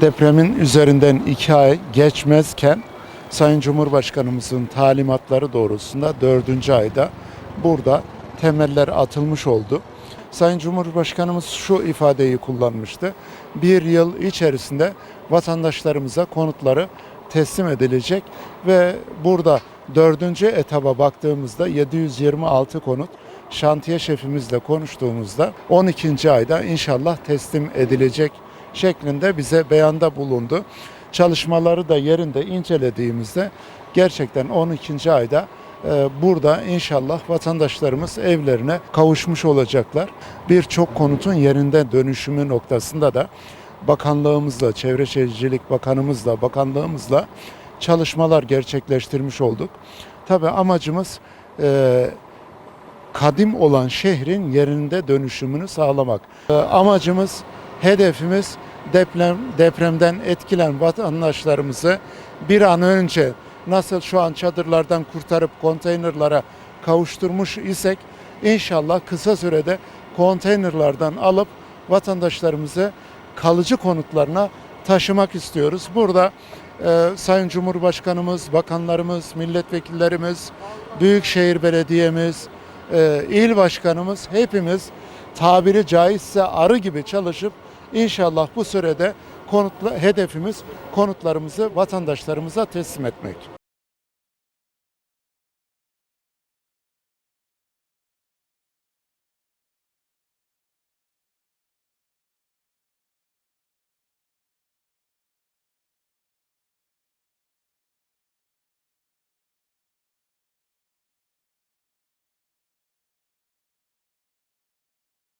Depremin üzerinden iki ay geçmezken Sayın Cumhurbaşkanımızın talimatları doğrultusunda dördüncü ayda burada temeller atılmış oldu. Sayın Cumhurbaşkanımız şu ifadeyi kullanmıştı. Bir yıl içerisinde vatandaşlarımıza konutları teslim edilecek ve burada dördüncü etaba baktığımızda 726 konut şantiye şefimizle konuştuğumuzda 12. ayda inşallah teslim edilecek şeklinde bize beyanda bulundu. Çalışmaları da yerinde incelediğimizde gerçekten 12. ayda e, burada inşallah vatandaşlarımız evlerine kavuşmuş olacaklar. Birçok konutun yerinde dönüşümü noktasında da bakanlığımızla, Çevre Şehircilik Bakanımızla, bakanlığımızla çalışmalar gerçekleştirmiş olduk. Tabii amacımız e, kadim olan şehrin yerinde dönüşümünü sağlamak. E, amacımız, hedefimiz deprem depremden etkilen vatandaşlarımızı bir an önce nasıl şu an çadırlardan kurtarıp konteynerlara kavuşturmuş isek inşallah kısa sürede konteynerlardan alıp vatandaşlarımızı kalıcı konutlarına taşımak istiyoruz. Burada e, Sayın Cumhurbaşkanımız, bakanlarımız, milletvekillerimiz, Büyükşehir Belediyemiz, e, il başkanımız hepimiz tabiri caizse arı gibi çalışıp inşallah bu sürede konutla, hedefimiz konutlarımızı vatandaşlarımıza teslim etmek.